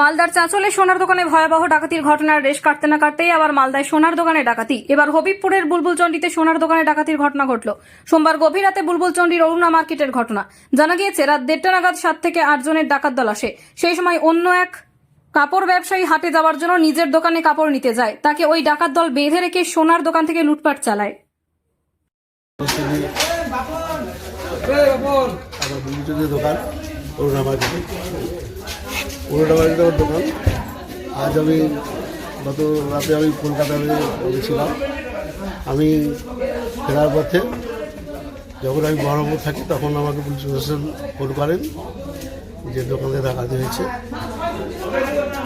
মালদার চাঁচলে সোনার দোকানে ভয়াবহ ডাকাতির ঘটনার রেশ কাটতে না কাটতেই আবার মালদায় সোনার দোকানে ডাকাতি। এবার হবিবপুরের বুলবুলচন্ডিতে সোনার দোকানে ডাকাতির ঘটনা ঘটল। সোমবার গভীর রাতে বুলবুলচন্ডির অরুণা মার্কেটের ঘটনা। জানা গিয়েছে রাত দেড়টা নাগাদ সাত থেকে আট জনের ডাকাত দল আসে। সেই সময় অন্য এক কাপড় ব্যবসায়ী হাটে যাওয়ার জন্য নিজের দোকানে কাপড় নিতে যায়। তাকে ওই ডাকাত দল বেঁধে রেখে সোনার দোকান থেকে লুটপাট চালায়। দোকান মার্কেটে অরুণা আমার দোকান। আজ আমি গত রাতে আমি কলকাতায় গেছিলাম আমি ফেরার পথে যখন আমি বহরমপুর থাকি তখন আমাকে পুলিশ প্রশাসন ফোন করেন যে দোকানে ডাকাতি হয়েছে।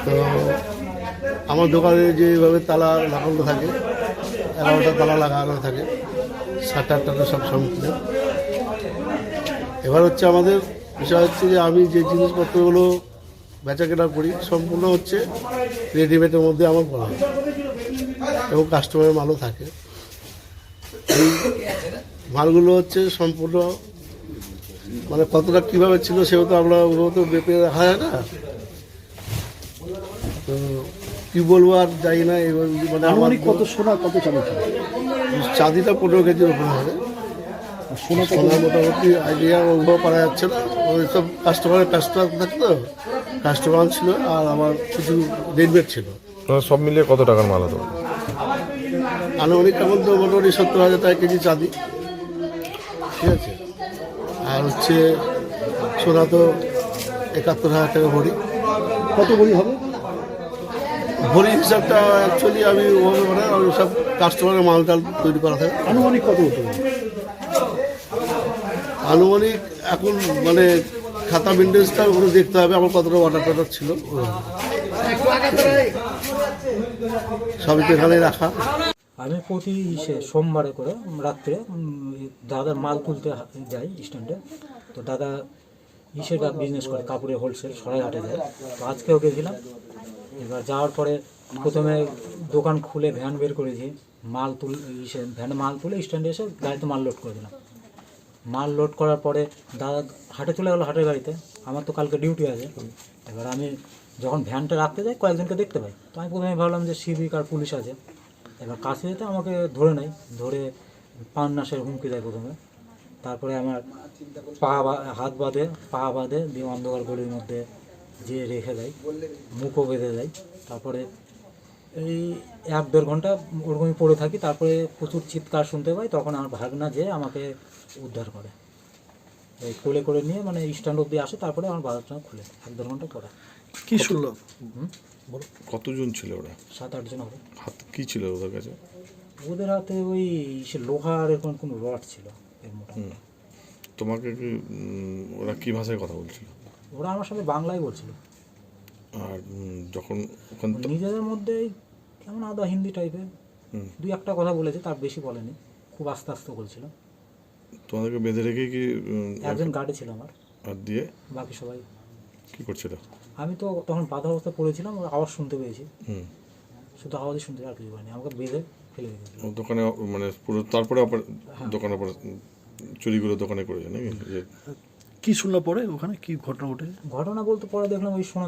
তো আমার দোকানে যেভাবে তালা লাগানো থাকে, এগারোটা তালা লাগানো থাকে সাত আটটা সব সম্পূর্ণ। এবার হচ্ছে আমাদের বিষয় হচ্ছে যে আমি যে জিনিসপত্রগুলো বেচা কেনা করি সম্পূর্ণ হচ্ছে রেডিমেডের মধ্যে আমার করা হয়। এবং কাস্টমারের মালও থাকে। এই মালগুলো হচ্ছে সম্পূর্ণ মানে কতটা কীভাবে ছিল সেও তো আমরা ওগুলো তো বেপে রাখা যায় না। তো কী বলব আর যাই না এবার মানে আমার কত সোনা কত চাঁদি ছিল চাঁদিটা পনেরো কেজির উপরে হবে। সোনা মোটামুটি আইডিয়া ওগুলো পারা যাচ্ছে না। ওই সব কাস্টমারের কাস্টমার থাকে তো কাস্টমার ছিল আর আমার কিছু রেডমেড ছিল। সব মিলিয়ে কত টাকার মাল হতো? আনুমানিক এখন তো মোটামুটি সত্তর হাজার টাকা কেজি চাঁদি। ঠিক আছে? আর হচ্ছে সোনা তো একাত্তর হাজার টাকা ভরি। কত বড়ি হবে? ভরি হিসাবটা অ্যাকচুয়ালি আমি ওভাবে মানে ওই সব কাস্টমারের মাল টাল তৈরি করা থাকে। আনুমানিক কত হতে? আনুমানিক এখন মানে খাতা মেনটেন্সটা ওগুলো দেখতে হবে আমার কতটা অর্ডার টর্ডার ছিল। সবই তো এখানে রাখা। আমি প্রতি সোমবারে করে, রাত্রে দাদার মাল তুলতে যাই স্ট্যান্ডে তো দাদা ইসের বিজনেস করে কাপড়ের হোলসেল সরাইহাটে যায়। তো আজকেও গেছিলাম। এবার যাওয়ার পরে প্রথমে দোকান খুলে ভ্যান বের করেছি। মাল তুল, ইসে ভ্যানে মাল তুলে স্ট্যান্ডে এসে গাড়িতে মাল লোড করে দিলাম। মাল লোড করার পরে দাদা হাটে চলে গেলো হাটের গাড়িতে। আমার তো কালকে ডিউটি আছে। এবার আমি যখন ভ্যানটা রাখতে যাই, কয়েকজনকে দেখতে পাই। তো আমি প্রথমে ভাবলাম যে সিভিক আর পুলিশ আছে। এবার কাছে যেতে আমাকে ধরে নেয়। ধরে পান নাশের হুমকি দেয় প্রথমে। তারপরে আমার পা হাত বাঁধে, পা বাঁধে, দিয়ে অন্ধকার গলির মধ্যে যে রেখে দেয়। মুখও বেঁধে দেয়। তারপরে এই এক দেড় ঘণ্টা ওরকমই পড়ে থাকি তারপরে প্রচুর চিৎকার শুনতে পাই তখন আমার ভাগনা যে আমাকে উদ্ধার করে। এই কোলে করে নিয়ে মানে স্ট্যান্ড অব্দি আসে তারপরে আমার বাজারটা খুলে এক দেড় ঘণ্টা পরে। কি শুনলো? কতজন ছিল ওরা? সাত আটজন হবে। হাত কি ছিল ওদের কাছে? ওদের হাতে ওই সে লোহার এরকম কোনো রড ছিল এর মোটামুটি তোমাকে কি ওরা কি ভাষায় কথা বলছিল? ওরা আমার সাথে বাংলায় বলছিল। আর যখন ওখান নিজেদের মধ্যেই কেমন আদা হিন্দি টাইপের হুম। দুই একটা কথা বলেছে তার বেশি বলেনি খুব আস্তে আস্তে বলছিল। তোমাদেরকে বেঁধে রেখে কি একজন গার্ডে ছিল আমার। আর দিয়ে? বাকি সবাই। কি করছিল? আমি তো তখন বাধা অবস্থা পড়েছিলাম ওর আওয়াজ শুনতে পেয়েছি। হুম। শুধু আওয়াজই শুনতে আর কিছু পাইনি আমাকে বেঁধে ফেলে দিয়েছিল দোকানে মানে পুরো তারপরে আবার দোকানে আবার চুরিগুলো দোকানে করেছে নাকি? কি শুনলো পরে? ওখানে কি ঘটনা ঘটে ঘটনা বলতে পরে দেখলাম ওই সোনা